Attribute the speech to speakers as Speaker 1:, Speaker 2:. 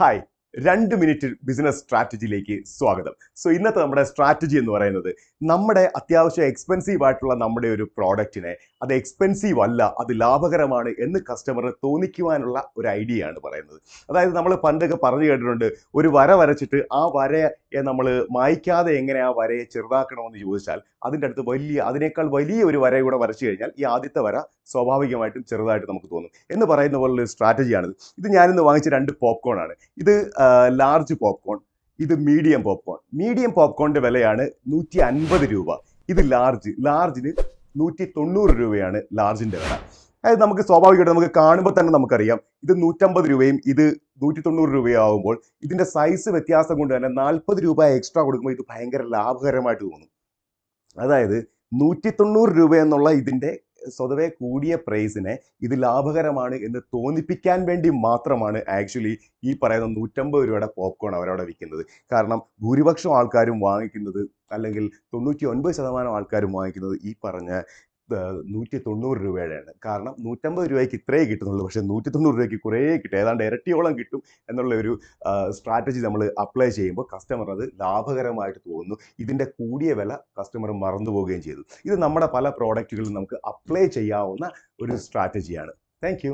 Speaker 1: Hi രണ്ട് minute business സ്ട്രാറ്റജിയിലേക്ക് സ്വാഗതം. So ഇന്നത്തെ നമ്മുടെ സ്ട്രാറ്റജി എന്ന് പറയുന്നത് നമ്മുടെ അത്യാവശ്യം എക്സ്പെൻസീവ് ആയിട്ടുള്ള നമ്മുടെ ഒരു പ്രോഡക്റ്റിനെ അത് എക്സ്പെൻസീവ് അല്ല അത് ലാഭകരമാണ് എന്ന് കസ്റ്റമറിന് തോന്നിക്കുവാനുള്ള ഒരു ഐഡിയ ആണ് പറയുന്നത്. അതായത് നമ്മൾ പണ്ടൊക്കെ പറഞ്ഞു കേട്ടിട്ടുണ്ട് ഒരു വര വരച്ചിട്ട് ആ വരയെ നമ്മൾ മായ്ക്കാതെ എങ്ങനെ ആ വരയെ ചെറുതാക്കണമെന്ന് ചോദിച്ചാൽ അതിന്റെ അടുത്ത് വലിയ അതിനേക്കാൾ വലിയ ഒരു വര കൂടെ വരച്ചു കഴിഞ്ഞാൽ ഈ ആദ്യത്തെ വര സ്വാഭാവികമായിട്ടും ചെറുതായിട്ട് നമുക്ക് തോന്നും. എന്ന് പറയുന്ന പോലുള്ള ഒരു സ്ട്രാറ്റജിയാണിത്. ഇത് ഞാനിന്ന് വാങ്ങിച്ച രണ്ട് പോപ്കോൺ ആണ് ഇത് ലാർജ് പോപ്കോൺ ഇത് മീഡിയം പോപ്കോൺ. മീഡിയം പോപ്കോണിന്റെ വിലയാണ് നൂറ്റി അൻപത് രൂപ. ഇത് ലാർജ് ലാർജിന് നൂറ്റി തൊണ്ണൂറ് രൂപയാണ് ലാർജിന്റെ വില. അതായത് നമുക്ക് സ്വാഭാവികമായിട്ട് നമുക്ക് കാണുമ്പോൾ തന്നെ നമുക്കറിയാം. ഇത് നൂറ്റമ്പത് രൂപയും ഇത് നൂറ്റി തൊണ്ണൂറ് രൂപയാവുമ്പോൾ ഇതിന്റെ സൈസ് വ്യത്യാസം കൊണ്ട് തന്നെ നാൽപ്പത് രൂപ എക്സ്ട്രാ കൊടുക്കുമ്പോൾ ഇത് ഭയങ്കര ലാഭകരമായിട്ട് തോന്നും. അതായത് നൂറ്റി തൊണ്ണൂറ് രൂപ എന്നുള്ള ഇതിന്റെ സ്വതവേ കൂടിയ പ്രൈസിനെ ഇത് ലാഭകരമാണ് എന്ന് തോന്നിപ്പിക്കാൻ വേണ്ടി മാത്രമാണ് ആക്ച്വലി ഈ പറയുന്ന നൂറ്റമ്പത് രൂപയുടെ പോപ്കോൺ അവരവിടെ വിൽക്കുന്നത്. കാരണം ഭൂരിപക്ഷം ആൾക്കാരും വാങ്ങിക്കുന്നത് അല്ലെങ്കിൽ തൊണ്ണൂറ്റി ഒൻപത് ശതമാനം ആൾക്കാരും വാങ്ങിക്കുന്നത് ഈ പറഞ്ഞ നൂറ്റി തൊണ്ണൂറ് രൂപയുടെയാണ്. കാരണം നൂറ്റമ്പത് രൂപയ്ക്ക് ഇത്രയേ കിട്ടുന്നുള്ളൂ. പക്ഷേ നൂറ്റി തൊണ്ണൂറ് രൂപയ്ക്ക് കുറേ കിട്ടും. ഏതാണ്ട് ഇരട്ടിയോളം കിട്ടും എന്നുള്ള ഒരു സ്ട്രാറ്റജി നമ്മൾ അപ്ലൈ ചെയ്യുമ്പോൾ കസ്റ്റമർ അത് ലാഭകരമായിട്ട് തോന്നുന്നു. ഇതിന്റെ കൂടിയ വില കസ്റ്റമർ മറന്നു പോവുകയും ചെയ്തു. ഇത് നമ്മുടെ പല പ്രോഡക്റ്റുകളിലും നമുക്ക് അപ്ലൈ ചെയ്യാവുന്ന ഒരു സ്ട്രാറ്റജിയാണ് താങ്ക്